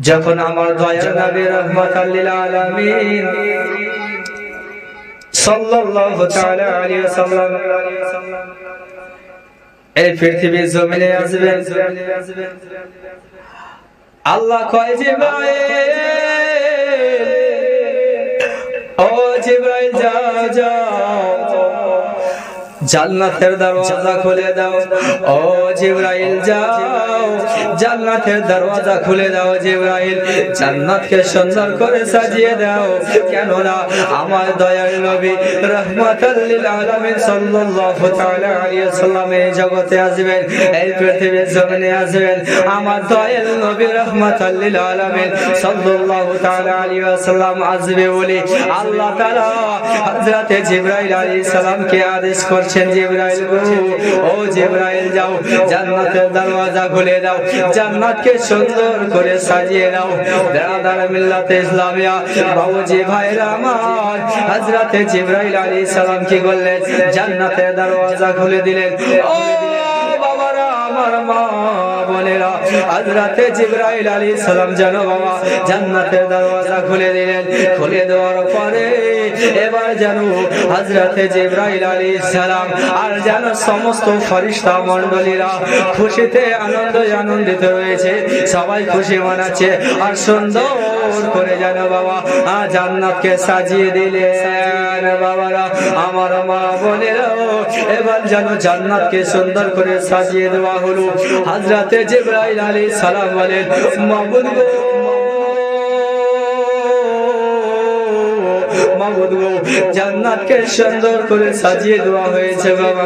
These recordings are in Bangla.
যখন আমার দয়ার নবী ওয়াসাল্লাম এই পৃথিবীর জমিনে আসবেন। আল্লাহ কয় জিব্রাইল, ও জিব্রাইল, যাও যাও। জান্নাতের দরওয়াজা খুলে দাও। ও জিব্রাইল, যাও। জান্নাতের দরওয়াজা খুলে দাও জিব্রাইল। জান্নাতকে সুন্দর করে সাজিয়ে দাও। কেননা আমার দয়াল নবী রহমাতাল লিল আলামিন সাল্লাল্লাহু তাআলা আলাইহি ওয়াসাল্লাম এই জগতে আসবেন, এই পৃথিবীর জমিনে আসবেন। আমার দয়াল নবী রহমাতাল লিল আলামিন সাল্লাল্লাহু তাআলা আলাইহি ওয়াসাল্লাম আসবে বলে আল্লাহ তাআলা হযরতে জিব্রাইল আলাইহিস সালামকে আদেশ করছেন, জিব্রাইল ও জিব্রাইল যাও, জান্নাতের দরওয়াজা খুলে দাও। জান্নাতকে সুন্দর করে সাজিয়ে নাও। দাদার মিল্লাতে ইসলামিয়া। বাবুজি, ভাইরা আমার, হযরতে জিব্রাইল আলাইহিস সালাম কি করলেন? জান্নাতের দরওয়াজা খুলে দিলেন। ও আমার মা বোনেরা, হযরতে জিব্রাইল আলাইহিস সালাম যেন বাবা জান্নাতের দরওয়াজা খুলে দিলেন। খুলে দেওয়ার পরে এবার যেন হযরতে জিব্রাইল আলাইহিস সালাম আর যেন সমস্ত ফেরেশতা মণ্ডলীরা খুশিতে আনন্দ আনন্দিত রয়েছে, সবাই খুশি মানাচ্ছে আর সুন্দর করে যেন বাবা জান্নাতকে সাজিয়ে দিলেন। বাবারা, আমার মা বোনেরা এবার যেন জান্নাতকে সুন্দর করে সাজিয়ে দেওয়া হলো। হাজরাতে জিব্রাইল আলাইহিস সালাম বলেন মাহবুব গো গো। জান্নাতকে সুন্দর করে সাজিয়ে দেওয়া হয়েছে বাবা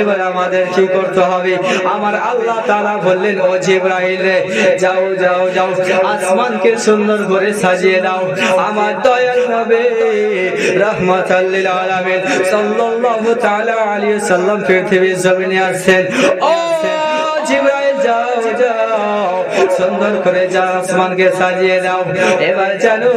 এবার আমাদের কি করতে হবে? আমার আল্লাহ তাআলা বললেন, ও জিব্রাইল রে, যাও যাও যাও। আসমানকে সুন্দর করে সাজিয়ে দাও। আমার দয়াল নবী, রাহমাতাল লিল আলামিন সাল্লাল্লাহু তাআলা আলাইহি সাল্লাম পৃথিবীর জমিনে আসছেন। ও জিব্রাইল সুন্দর করে যা আসমানকে সাজিয়ে দাও। এবার জানো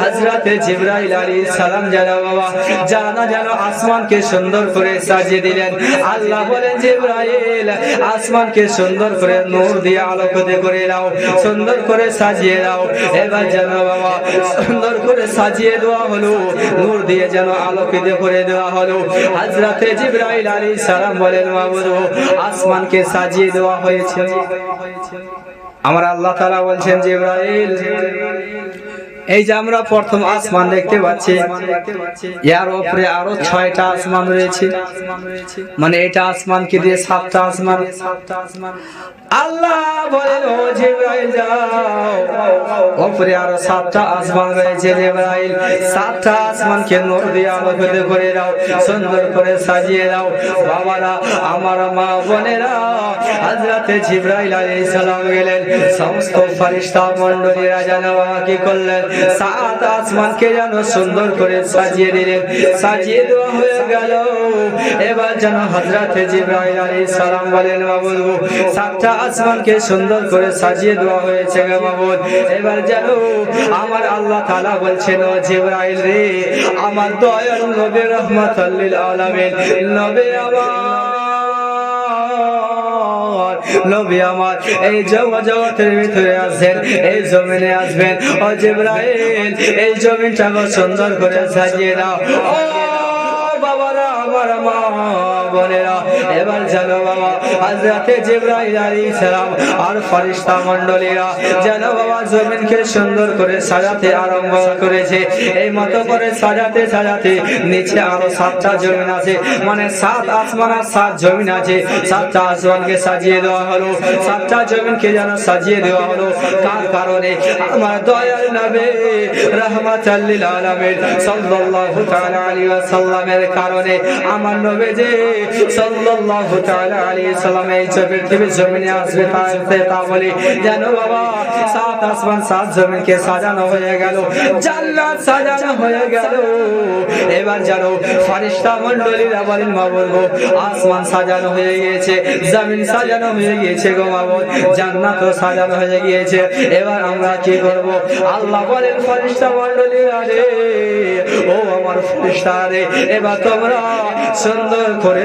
হযরতে জিব্রাইল আলাইহিস সালাম জানো বাবা। জানা, জানো, আসমানকে সুন্দর করে সাজিয়ে দিলেন। আল্লাহ বলেন জিব্রাইল, আসমানকে সুন্দর করে নূর দিয়ে আলোকিত করে দাও, সুন্দর করে সাজিয়ে দাও। এবার জানো, বাবা, সুন্দর করে সাজিয়ে দেওয়া হলো, নূর দিয়ে যেন আলোকিত করে দেওয়া হলো। হযরতে জিব্রাইল আলাইহিস সালাম বলেন মাবুদ আসমানকে সাজিয়ে দেওয়া হয়েছে। আমার আল্লাহ তাআলা বলছেন জিব্রাইল। এই যে আমরা প্রথম আসমান দেখতে পাচ্ছি এর উপরে আরও ছয়টা আসমান রয়েছে। মানে এটা আসমান কি দিয়ে সাতটা আসমান। যাও। আরও সাতটা আসমান রয়েছে সাতটা দিয়ে করে সুন্দর করে সাজিয়ে মা গেলেন। সমস্ত ফেরেশতা মণ্ডলীরা যেন বাবা কি করলেন? সাত আসমানকে যেন সুন্দর করে সাজিয়ে দিলেন সাজিয়ে দেওয়া হয়ে গেল। এবার যেন হযরতে জিব্রাইল আলাইহিস সালাম বলেন বাবুল সাতটা আসমানকে সুন্দর করে সাজিয়ে দেওয়া হয়েছে গে বাবুল এবার যেন আমার আল্লাহ তাআলা বলছেন, ও জিব্রাইল রে, আমার দয়াল নবী রহমাতুল লিল আলামিন, নবী আমার নবী আমার। এই জগতের ভিতরে আছেন, এই জমিনে আসবেন। ও জিব্রাইল, এই জমিনটাকে সুন্দর করে সাজিয়ে দাও। ও বাবারা, আমার মা। বোনেরা, এবার জানো বাবা, হযরতে জিব্রাইল আলাইহিস সালাম আর ফেরেশতা মণ্ডলীরা, জানো বাবা, জমিনকে সুন্দর করে সাজাতে আরম্ভ করেছে। এই মতো করে সাজাতে সাজাতে নিচে আরও সাতটা জমিন আছে। মানে সাত আসমান আর সাত জমিন আছে। সাতটা আসমানকে সাজিয়ে দেওয়া হলো। সাতটা জমিনকে যেন সাজিয়ে দেওয়া হলো, কার কারণে? আমার দয়াল নবী রাহমাতাল লিল আলামিন সাল্লাল্লাহু তাআলা আলাইহি ওয়াসাল্লামের কারণে। আমার নবী যে সাল্লাল্লাহু তাআলা আলাইহি সাল্লাম এই পৃথিবীর জমিনে আসবে তাতে তা বলে বাবা, সাত আসমান, সাত জমিনকে সাজানো হয়ে গেল। জান্নাত সাজানো হয়ে গেল। এবার জানো ফেরেশতা মণ্ডলীরা বলেন, মা বলব আসমান সাজানো হয়ে গিয়েছে, জমিন সাজানো হয়ে গিয়েছে গো মা বল জান্নাত সাজানো হয়ে গিয়েছে। এবার আমরা কি করব? আল্লাহ বলেন ফেরেশতা মণ্ডলীরা রে, ও আমার ফেরেশতা রে, এবার তোমরা সুন্দর করে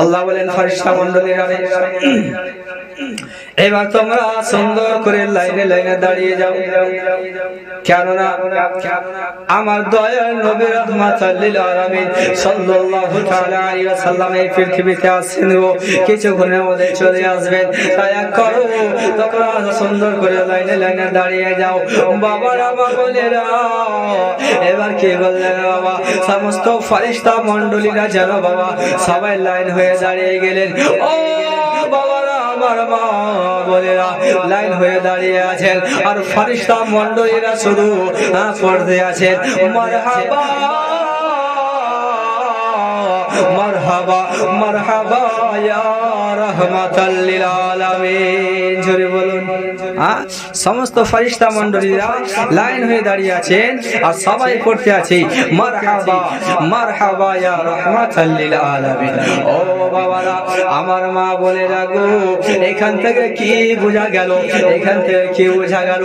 আল্লাহ বলেন ফরিস্তা মন্ডলীরা এবার তোমরা সুন্দর করে লাইনে লাইনে দাঁড়িয়ে যাও। কেননা আমার দয়ার নবী রহমাতাল্লিল আলামিন সাল্লাল্লাহু তাআলা আলাইহি ওয়াসাল্লাম এই পৃথিবীতে আসেন ও কিছুক্ষণের মধ্যে চলে আসবেন। তাই করো, তোমরা সুন্দর করে লাইনে লাইনে দাঁড়িয়ে যাও। বাবা বাবারা বাবলেরা এবার কি বললেন বাবা? সমস্ত ফারিস্তা মণ্ডলীরা যেন বাবা সবাই লাইন হয়ে দাঁড়িয়ে গেলেন। ও বাবারা, আমার মা লাইন হয়ে দাঁড়িয়ে আছেন। আর ফারিস্তা মন্ডলীরা শুধু পড়তে আছেন। মারহাবা মারহাবা মারহাবা, ইয়া আলামিন। বলুন। হ্যাঁ? সমস্ত ফারিস্তা মণ্ডলীরা লাইন হয়ে দাঁড়িয়ে আছেন আর সবাই পড়তে আছে, মারহাবা মারহাবা ইয়া রাহমাতাল আলামিন। ও বাবারা, আমার মা বলে রাখো এখান থেকে কি বোঝা গেল? এখান থেকে কি বোঝা গেল?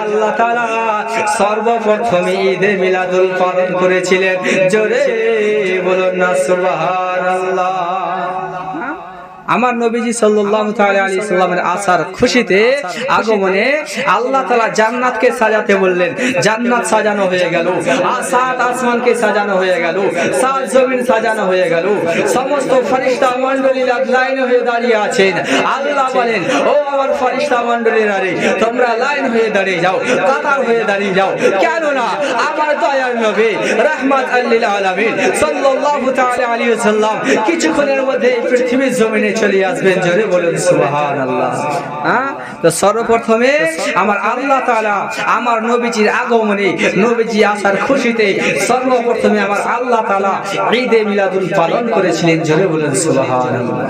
আল্লাহ তাআলা সর্বপ্রথমে ঈদে মিলাদুল পালন করেছিলেন। জোরে বলুন না, সুবহানাল্লাহ। আমার নবীজি তাআলা আলাইহি সাল্লামের আসার খুশিতে, আগমনে আল্লাহ তালা জান্নাতকে সাজাতে বললেন, জান্নাত সাজানো হয়ে গেল, আসাদ আসমানকে সাজানো হয়ে গেল সাত জমিন সাজানো হয়ে গেল, সমস্ত ফেরেশতা মণ্ডলীরা লাইন হয়ে দাঁড়িয়ে আছেন। আল্লাহ বলেন, ও আমার ফেরেশতা মণ্ডলীরা রে, তোমরা লাইন হয়ে দাঁড়িয়ে যাও, কাতার হয়ে দাঁড়িয়ে যাও। কেন না আমার দয়ার নবী রাহমাত আল্লিল আলামিন সাল্লাল্লাহু তাআলা আলাইহি ওয়াসাল্লাম কিছুক্ষণের মধ্যে পৃথিবীর জমিনে চলে আসবেন, জোরে বলুন, সুবহানাল্লাহ। হ্যাঁ? তো সর্বপ্রথমে আমার আল্লাহ তালা আমার নবীজির আগমনে নবীজি আসার খুশিতে সর্বপ্রথমে আমার আল্লাহ তালা ঈদে মিলাদুল পালন করেছিলেন, জোরে বলুন, সুবহানাল্লাহ।